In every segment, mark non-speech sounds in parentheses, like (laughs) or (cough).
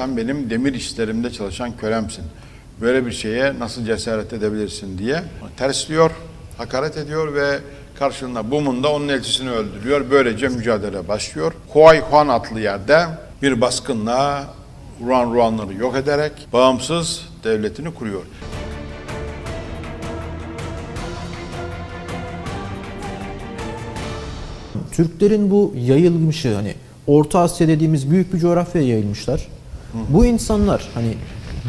sen benim demir işlerimde çalışan kölemsin. Böyle bir şeye nasıl cesaret edebilirsin diye tersliyor, hakaret ediyor ve karşılığında Bumun da onun elçisini öldürüyor. Böylece mücadele başlıyor. Huay Huan adlı yerde bir baskınla Ruan Ruanları yok ederek bağımsız devletini kuruyor. Türklerin bu yayılmışı hani Orta Asya dediğimiz büyük bir coğrafyaya yayılmışlar. Bu insanlar hani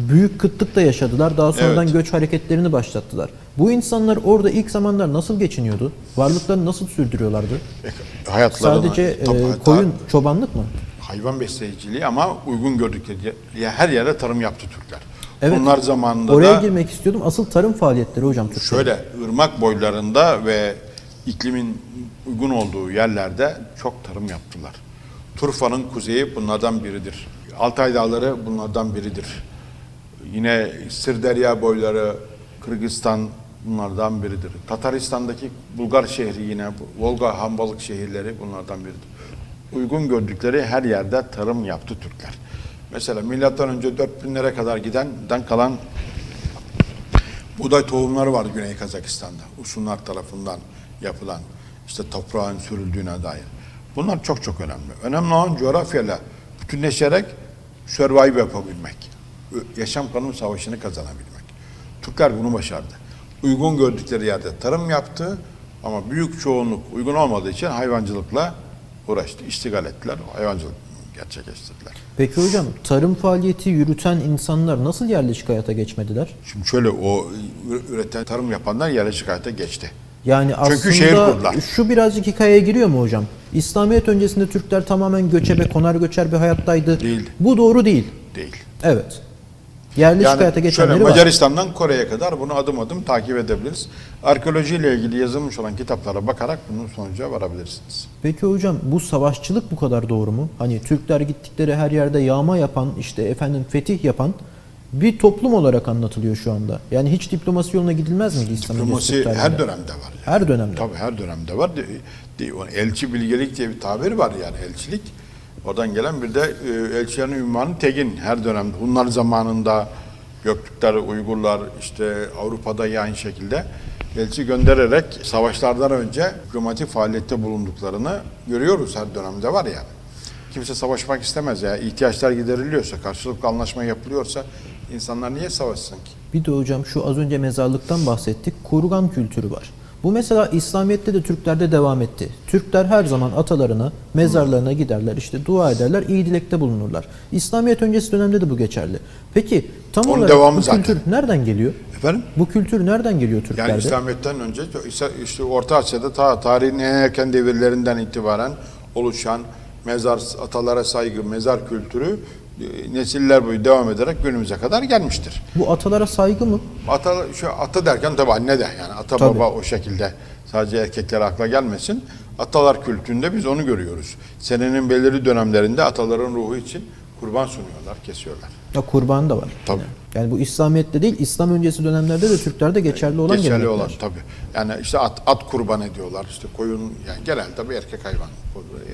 büyük kıtlıkta yaşadılar. Daha sonradan Evet. göç hareketlerini başlattılar. Bu insanlar orada ilk zamanlar nasıl geçiniyordu? Varlıklarını nasıl sürdürüyorlardı? Hayatlarını Sadece e, tabii hatta koyun çobanlık mı? hayvan besleyiciliği ama uygun gördükleri ye- her yere tarım yaptı Türkler. Evet. Onlar zamanında Oraya da girmek istiyordum. Asıl tarım faaliyetleri hocam Türklerin. şöyle ırmak boylarında ve iklimin uygun olduğu yerlerde çok tarım yaptılar. Turfa'nın kuzeyi bunlardan biridir. Altay Dağları bunlardan biridir. Yine Sırderya boyları, Kırgızistan bunlardan biridir. Tataristan'daki Bulgar şehri yine Volga Hambalık şehirleri bunlardan biridir. Uygun gördükleri her yerde tarım yaptı Türkler. Mesela milattan önce 4000'lere kadar gidenden kalan buğday tohumları var Güney Kazakistan'da. Usunlar tarafından yapılan işte toprağın sürüldüğüne dair. Bunlar çok çok önemli. Önemli olan coğrafyayla bütünleşerek survive yapabilmek. Yaşam kanun savaşını kazanabilmek. Türkler bunu başardı. Uygun gördükleri yerde tarım yaptı ama büyük çoğunluk uygun olmadığı için hayvancılıkla uğraştı. iştigal ettiler. Hayvancılık gerçekleştirdiler. Peki hocam tarım faaliyeti yürüten insanlar nasıl yerleşik hayata geçmediler? Şimdi şöyle o üreten tarım yapanlar yerleşik hayata geçti. Yani Çünkü şehir aslında kurdular. şu birazcık hikayeye giriyor mu hocam? İslamiyet öncesinde Türkler tamamen göçebe, konar göçer bir hayattaydı. Değil. Bu doğru değil. Değil. Evet. Yerleşik hayata Yani şöyle geçenleri var. Macaristan'dan Kore'ye kadar bunu adım adım takip edebiliriz. Arkeolojiyle ilgili yazılmış olan kitaplara bakarak bunun sonuca varabilirsiniz. Peki hocam bu savaşçılık bu kadar doğru mu? Hani Türkler gittikleri her yerde yağma yapan, işte efendim fetih yapan bir toplum olarak anlatılıyor şu anda. Yani hiç diplomasi yoluna gidilmez miydi İslam öncesi Diplomasi her dönemde var. Yani. Her dönemde. Tabii her dönemde var. Elçi bilgelik diye bir tabir var yani elçilik. Oradan gelen bir de e, elçilerin ünvanı Tegin her dönemde. Hunlar zamanında Göktürkler, Uygurlar işte Avrupa'da aynı şekilde elçi göndererek savaşlardan önce diplomatik faaliyette bulunduklarını görüyoruz her dönemde var yani. Kimse savaşmak istemez ya. İhtiyaçlar gideriliyorsa, karşılıklı anlaşma yapılıyorsa insanlar niye savaşsın ki? Bir de hocam şu az önce mezarlıktan bahsettik. Kurgan kültürü var. Bu mesela İslamiyet'te de Türklerde devam etti. Türkler her zaman atalarına, mezarlarına giderler, işte dua ederler, iyi dilekte bulunurlar. İslamiyet öncesi dönemde de bu geçerli. Peki tam Onun olarak bu zaten. kültür nereden geliyor? Efendim? Bu kültür nereden geliyor Türklerde? Yani İslamiyet'ten önce işte- Orta Asya'da ta tarihin en erken devirlerinden itibaren oluşan mezar atalara saygı, mezar kültürü nesiller boyu devam ederek günümüze kadar gelmiştir. Bu atalara saygı mı? Ata şu ata derken tabii anne de yani ata Tabii. baba o şekilde sadece erkekler akla gelmesin. Atalar kültüründe biz onu görüyoruz. Senenin belirli dönemlerinde ataların ruhu için kurban sunuyorlar, kesiyorlar. Ya kurban da var. Tabii. Yani bu İslamiyet'te değil, İslam öncesi dönemlerde de Türklerde geçerli olan Geçerli gelenekler. olan tabii. Yani işte at, at kurban ediyorlar. işte koyun yani genelde tabii erkek hayvan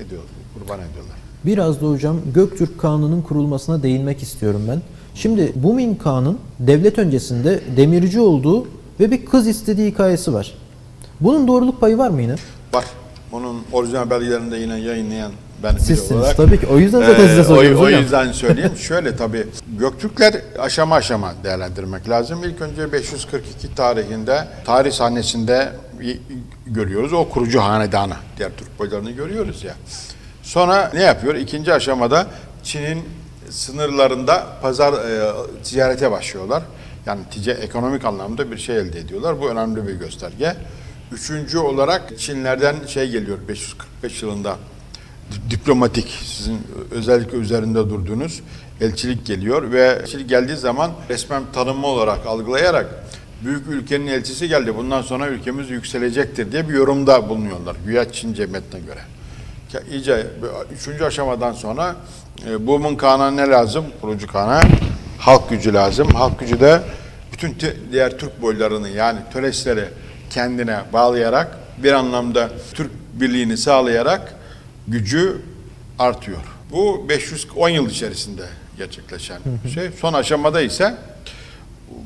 ediyor, kurban ediyorlar. Biraz da hocam Göktürk Kanunun kurulmasına değinmek istiyorum ben. Şimdi Bumin Kağan'ın devlet öncesinde demirci olduğu ve bir kız istediği hikayesi var. Bunun doğruluk payı var mı yine? Var. Onun orijinal belgelerinde yine yayınlayan ben Sizsiniz olarak. tabii ki. O yüzden zaten size soruyoruz o, o yüzden söyleyeyim. (laughs) Şöyle tabii Göktürkler aşama aşama değerlendirmek lazım. İlk önce 542 tarihinde tarih sahnesinde görüyoruz. O kurucu hanedanı. Diğer Türk boylarını görüyoruz ya. Sonra ne yapıyor? İkinci aşamada Çin'in sınırlarında pazar e, ticarete başlıyorlar. Yani tica, ekonomik anlamda bir şey elde ediyorlar. Bu önemli bir gösterge. Üçüncü olarak Çinlerden şey geliyor 545 yılında di- diplomatik sizin özellikle üzerinde durduğunuz elçilik geliyor ve elçilik geldiği zaman resmen tanınma olarak algılayarak büyük ülkenin elçisi geldi bundan sonra ülkemiz yükselecektir diye bir yorumda bulunuyorlar güya Çince metne göre. İyice üçüncü aşamadan sonra e, Bumun Kağan'a ne lazım? Kurucu Kağan'a halk gücü lazım. Halk gücü de bütün diğer Türk boylarını yani Töresleri kendine bağlayarak bir anlamda Türk birliğini sağlayarak gücü artıyor. Bu 510 yıl içerisinde gerçekleşen şey. Son aşamada ise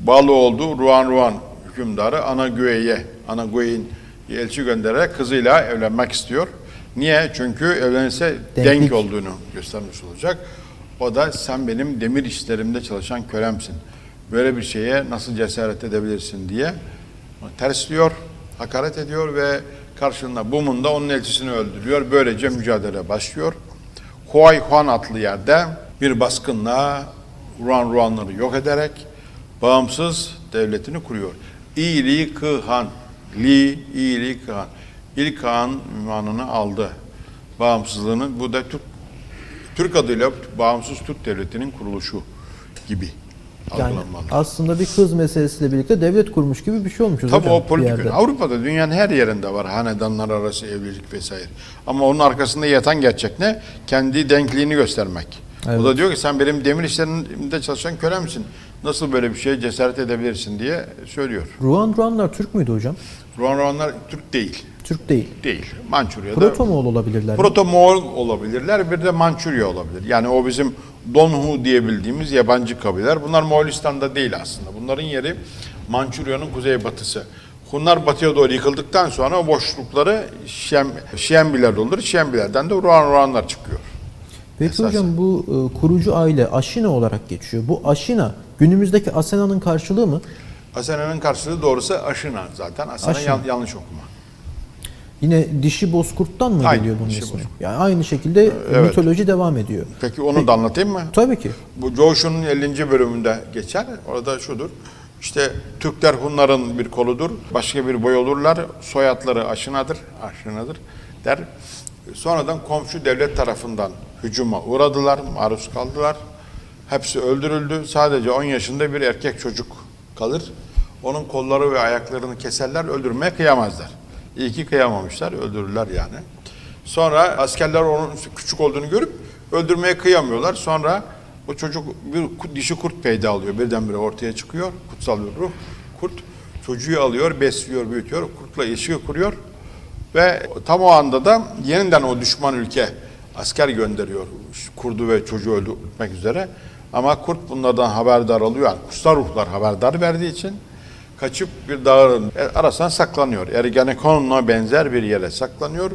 bağlı olduğu Ruan Ruan hükümdarı Ana Güey'e, Ana Güey'in elçi göndererek kızıyla evlenmek istiyor. Niye? Çünkü Denklik. denk olduğunu göstermiş olacak. O da sen benim demir işlerimde çalışan kölемsin. Böyle bir şeye nasıl cesaret edebilirsin diye tersliyor, hakaret ediyor ve karşılığında Bumun'da onun elçisini öldürüyor. Böylece mücadele başlıyor. Huay Huan adlı yerde bir baskınla Ruan Ruanları yok ederek bağımsız devletini kuruyor. İli Kıhan, Li İli Kıhan. İlk Han ünvanını aldı. Bağımsızlığını, bu da Türk Türk adıyla bağımsız Türk devletinin kuruluşu gibi Yani aslında bir kız meselesiyle birlikte devlet kurmuş gibi bir şey olmuş Tabii hocam. o politik. Avrupa'da dünyanın her yerinde var hanedanlar arası evlilik vesaire. Ama onun arkasında yatan gerçek ne? Kendi denkliğini göstermek. Evet. O da diyor ki sen benim demir işlerinde çalışan köle misin? Nasıl böyle bir şeye cesaret edebilirsin diye söylüyor. Ruan Ruanlar Türk müydü hocam? Ruan Ruanlar Türk değil. Türk değil. Değil. Mançurya'da. Proto-Moğol olabilirler. mi? Proto-Moğol olabilirler, bir de Mançurya olabilir. Yani o bizim Donhu diye bildiğimiz yabancı kabileler. Bunlar Moğolistan'da değil aslında. Bunların yeri Mançurya'nın kuzeybatısı. Hunlar batıya doğru yıkıldıktan sonra o boşlukları Şem, Şembiler doldur. Şembilerden de Ruan Ruanlar çıkıyor. Peki Esasen. hocam bu e, kurucu aile Aşina olarak geçiyor. Bu Aşina günümüzdeki Asena'nın karşılığı mı? Asena'nın karşılığı doğrusu Aşina zaten. Asena Aşina. yan- yanlış okuma. Yine dişi bozkurttan mı Aynen, geliyor bunun ismi? bozkurt. Yani aynı şekilde Evet. mitoloji devam ediyor. Peki onu da anlatayım mı? Tabii ki. Bu Coşun'un 50. bölümünde geçer. Orada şudur. İşte Türkler Hunların bir koludur. Başka bir boy olurlar. Soyadları aşınadır. Aşınadır der. Sonradan komşu devlet tarafından hücuma uğradılar. Maruz kaldılar. Hepsi öldürüldü. Sadece 10 yaşında bir erkek çocuk kalır. Onun kolları ve ayaklarını keserler. Öldürmeye kıyamazlar. İyi ki kıyamamışlar. Öldürürler yani. Sonra askerler onun küçük olduğunu görüp öldürmeye kıyamıyorlar. Sonra o çocuk bir dişi kurt peyda alıyor. Birdenbire ortaya çıkıyor. Kutsal bir ruh. Kurt çocuğu alıyor, besliyor, büyütüyor. Kurtla ilişki kuruyor. Ve tam o anda da yeniden o düşman ülke asker gönderiyor. Kurdu ve çocuğu öldürmek üzere. Ama kurt bunlardan haberdar oluyor. Yani kutsal ruhlar haberdar verdiği için kaçıp bir dağın arasına saklanıyor. Ergenekon'a benzer bir yere saklanıyor.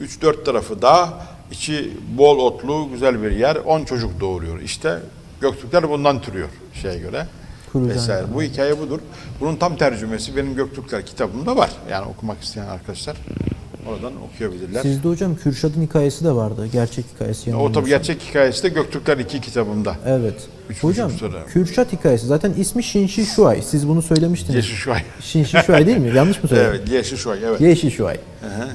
3-4 tarafı dağ, içi bol otlu güzel bir yer. 10 çocuk doğuruyor. İşte Göktürkler bundan türüyor şeye göre. Vesaire. Bu hikaye budur. Bunun tam tercümesi benim Göktürkler kitabımda var. Yani okumak isteyen arkadaşlar oradan okuyabilirler. Sizde hocam Kürşat'ın hikayesi de vardı. Gerçek hikayesi o tabii gerçek hikayesi de Göktürkler 2 kitabımda. Evet. Üç hocam. Kürşat hikayesi zaten ismi Şinşi Şuay. Siz bunu söylemiştiniz. Yeşişuay. (laughs) Şinşi Şuay değil mi? Yanlış mı söyledim? evet, Yeşişuay. Evet. Yeşil Şuay.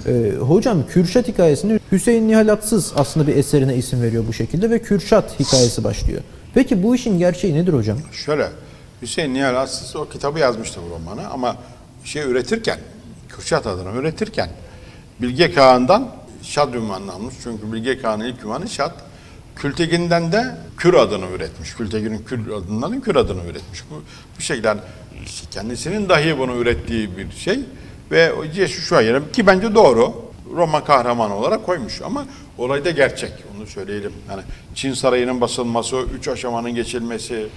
Ee, hocam Kürşat hikayesini Hüseyin Nihalatsız aslında bir eserine isim veriyor bu şekilde ve Kürşat hikayesi başlıyor. Peki bu işin gerçeği nedir hocam? Şöyle, Hüseyin Nihal Atsız o kitabı yazmıştı bu romanı ama şey üretirken, Kürşat adına üretirken Bilge Kağan'dan Şad ünvanını almış. Çünkü Bilge Kağan'ın ilk ünvanı Şad. Kültegin'den de Kür adını üretmiş. Kültegin'in Kür adından Kür adını üretmiş. Bu, bu şekilde yani kendisinin dahi bunu ürettiği bir şey ve o Yeşuşua yerine ki bence doğru. Roma kahramanı olarak koymuş ama olay da gerçek. Onu söyleyelim. Yani Çin Sarayı'nın basılması, üç aşamanın geçilmesi,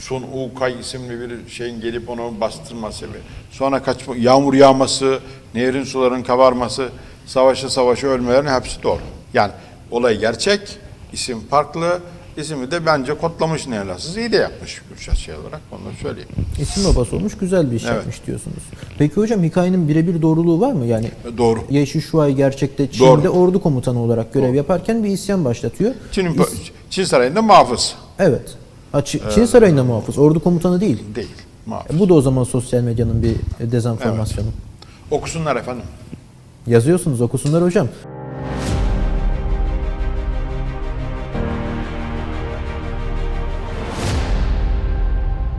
Sun Ukay isimli bir şeyin gelip onu bastırması, sonra kaçma, yağmur yağması, nehrin suların kabarması, savaşı savaşı ölmelerin hepsi doğru. Yani olay gerçek, isim farklı, ismi de bence kodlamış Nevlasız iyi de yapmış Kürşat şey olarak onu söyleyeyim. İsim babası olmuş güzel bir iş Evet. yapmış diyorsunuz. Peki hocam hikayenin birebir doğruluğu var mı? Yani Doğru. Yeşil Şuay gerçekte Çin'de Doğru. ordu komutanı olarak görev yaparken bir isyan başlatıyor. Çin'in, İs- Çin Sarayı'nda muhafız Evet. Ha, Çi- Çin Sarayı'nda muhafız, ordu komutanı değil. değil. Muhafız. E, Bu da o zaman sosyal medyanın bir dezenformasyonu. Okusunlar efendim. Yazıyorsunuz okusunlar hocam.